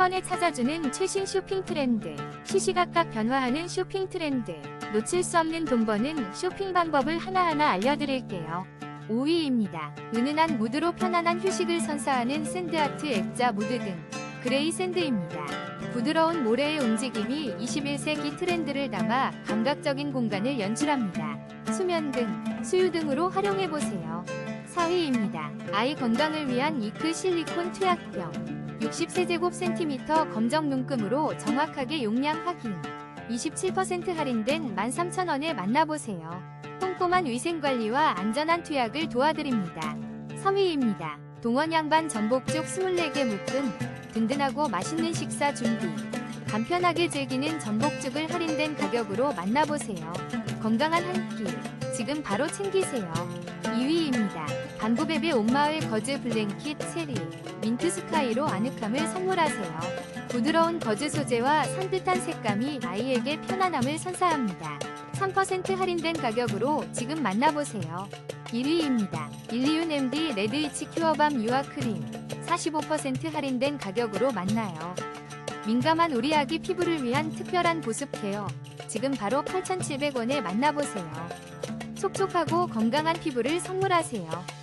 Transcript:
번에 찾아주는 최신 쇼핑 트렌드. 시시각각 변화하는 쇼핑 트렌드. 놓칠 수 없는 돈 버는 쇼핑 방법을 하나하나 알려드릴게요. 5위입니다. 은은한 무드로 편안한 휴식을 선사하는 샌드아트 액자 무드 등 그레이 샌드입니다. 부드러운 모래의 움직임이 21세기 트렌드를 담아 감각적인 공간을 연출합니다. 수면 등, 수유 등으로 활용해보세요. 4위입니다. 아이 건강을 위한 이크 실리콘 투약병. 60세제곱센티미터 검정 눈금으로 정확하게 용량 확인. 27% 할인된 13,000원에 만나보세요. 꼼꼼한 위생관리와 안전한 투약을 도와드립니다. 3위입니다. 동원 양반 전복죽 24개 묶음. 든든하고 맛있는 식사 준비. 간편하게 즐기는 전복죽을 할인된 가격으로 만나보세요. 건강한 한 끼. 지금 바로 챙기세요. 2위입니다. 반부베베 온마을 거즈 블랭킷 세리. 민트 스카이로 아늑함을 선물하세요. 부드러운 거즈 소재와 산뜻한 색감이 아이에게 편안함을 선사합니다. 3% 할인된 가격으로 지금 만나보세요. 1위입니다. 일리윤 MD 레드이치 큐어밤 유아 크림 45% 할인된 가격으로 만나요. 민감한 우리 아기 피부를 위한 특별한 보습 케어 지금 바로 8,700원에 만나보세요. 촉촉하고 건강한 피부를 선물하세요.